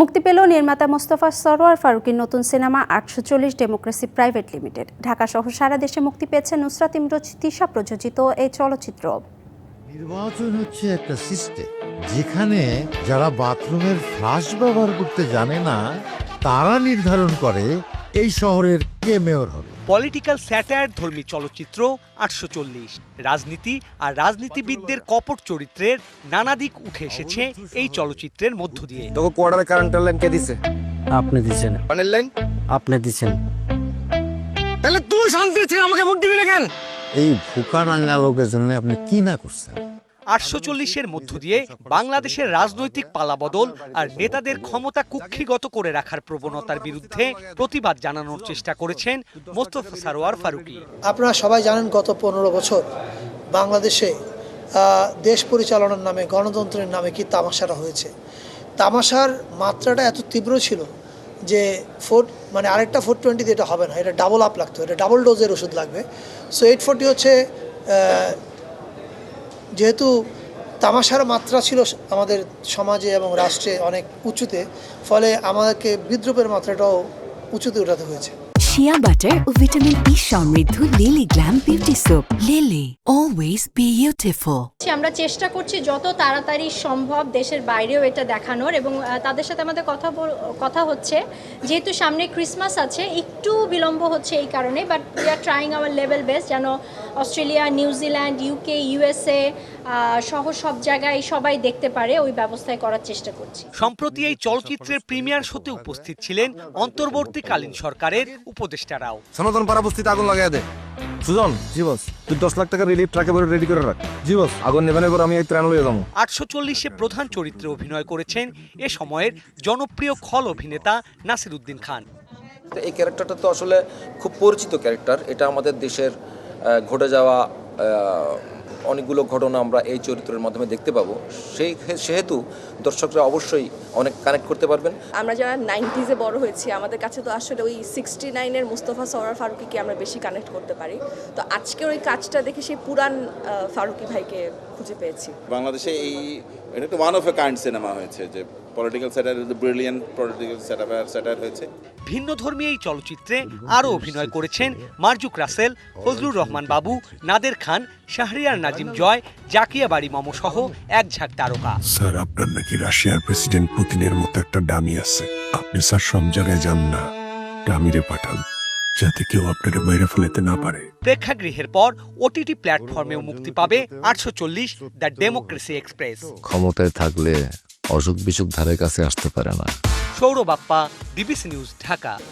মুক্তি পেল নির্মাতা মোস্তফা সরোয়ার ফারুকের নতুন সিনেমা আটশো চল্লিশ ডেমোক্রেসি প্রাইভেট লিমিটেড। ঢাকা সহ সারা দেশে মুক্তি পেয়েছে নুসরাত ইমরোজ, তিশা প্রযোজিত এই চলচ্চিত্র। নির্বাচন হচ্ছে একটা সিস্টেম যেখানে যারা বাথরুমের ফ্লাশ ব্যবহার করতে জানে না, তারা নির্ধারণ করে এই শহরের কে মেয়র হবে। পলিটিক্যাল স্যাটায়ার ধর্মী চলচ্চিত্র আটশো চল্লিশ। রাজনীতি আর রাজনীতিবিদদের কপট চরিত্রের নানা দিক উঠে এসেছে এই চলচ্চিত্রের মধ্য দিয়ে। তোকে কোয়ার্টারে কারেন্টের লাইন কে দিছে? আপনি দিচ্ছেন পানির লাইন আপনি দিচ্ছেন তাহলে তুই শান্তি ছিল আমাকে ভোট দিবি না কেন? এই ফুকা রাঙ্গা লোকের জন্য আপনি কি না করছেন? আটশো চল্লিশের মধ্য দিয়ে বাংলাদেশের রাজনৈতিক পালাবদল আর নেতাদের ক্ষমতা কুক্ষিগত করে রাখার প্রবণতার বিরুদ্ধে প্রতিবাদ জানানোর চেষ্টা করেছেন মোস্তফা সারোয়ার ফারুকী। আপনারা সবাই জানেন গত পনেরো বছর বাংলাদেশে দেশ পরিচালনার নামে, গণতন্ত্রের নামে কি তামাশাটা হয়েছে। তামাশার মাত্রাটা এত তীব্র ছিল যে ফোর মানে আরেকটা ফোর টোয়েন্টিতে এটা হবে না, এটা ডাবল আপ লাগতো, এটা ডাবল ডোজের ওষুধ লাগবে। সো এইট ফোরটি হচ্ছে যেহেতু তামাশার মাত্রা ছিল আমাদের সমাজে এবং রাষ্ট্রে অনেক উঁচুতে ফলে আমাদেরকে বিদ্রুপের মাত্রাটাও উঁচুতে উঠাতে হয়েছে। শিয়া বাটার ও ভিটামিন ই সমৃদ্ধ Lily glam beauty soap Lily always beautiful. আমরা চেষ্টা করছি যত তাড়াতাড়ি সম্ভব দেশের বাইরেও এটা দেখানোর এবং তাদের সাথে আমাদের কথা বল- কথা হচ্ছে। যেহেতু সামনে ক্রিসমাস আছে একটু বিলম্ব হচ্ছে এই কারণে but we are trying our level best যেন Australia New Zealand UK USA সহ সব জায়গায় সবাই দেখতে পারে ওই ব্যবস্থায় করার চেষ্টা করছি। সম্প্রতি এই চলচ্চিত্রের প্রিমিয়ার শোতে উপস্থিত ছিলেন অন্তর্বর্তীকালীন সরকারের উপদেষ্টারাও। সনাতন পাড়া বস্তিতে আগুন লাগাই দে। সুজন জি বস তুই দশ লাখ টাকা রিলিফ ট্রাকে ভরে রেডি করে রাখ। জি বস আগুন নেবেন এবার আমি এই ত্রাণ লয়ে যাব। আটশো চল্লিশে প্রধান চরিত্রে অভিনয় করেছেন এ সময়ের জনপ্রিয় খল অভিনেতা নাসির উদ্দিন খান। তো এই ক্যারেক্টারটা তো আসলে খুব পরিচিত ক্যারেক্টার এটা আমাদের দেশের ঘটে যাওয়া অনেকগুলো ঘটনা আমরা এই চরিত্রের মাধ্যমে দেখতে পাবো। সেই সেহেতু দর্শকরা অবশ্যই অনেক কানেক্ট করতে পারবেন। আমরা যারা নাইনটিজে বড় হয়েছি আমাদের কাছে তো আসলে ওই সিক্সটি নাইনের মুস্তফা সরার ফারুকিকে আমরা বেশি কানেক্ট করতে পারি। তো আজকের ওই কাজটা দেখে সেই পুরান ফারুকি ভাইকে খুঁজে পেয়েছি। বাংলাদেশে এই এটা একটা one of a kind cinema হয়েছে যে political satire brilliant political satire satire হয়েছে। ভিন্ন ধর্মী এই চলচ্চিত্রে আরও অভিনয় করেছেন মার্জুক রাসেল ফজলুর রহমান বাবু নাদের খান শাহরিয়ার নাজিম জয় জাকিয়া বাড়ি মম সহ এক ঝাঁক তারকা। স্যার আপনার নাকি রাশিয়ার প্রেসিডেন্ট পুতিনের মতো একটা ডামি আছে। আপনি স্যার সব জায়গায় যান না ডামিরে পাঠান যাতে কেউ আপনাকে মেরে ফেলতে না পারে। প্রেক্ষাগৃহের পর ওটিটি প্ল্যাটফর্মেও মুক্তি পাবে আটশো চল্লিশ দ্য ডেমোক্রেসি এক্সপ্রেস। ক্ষমতায় থাকলে অসুখ বিসুখ ধারে কাছে আসতে পারে না। Sourav Bappa BBC news Dhaka.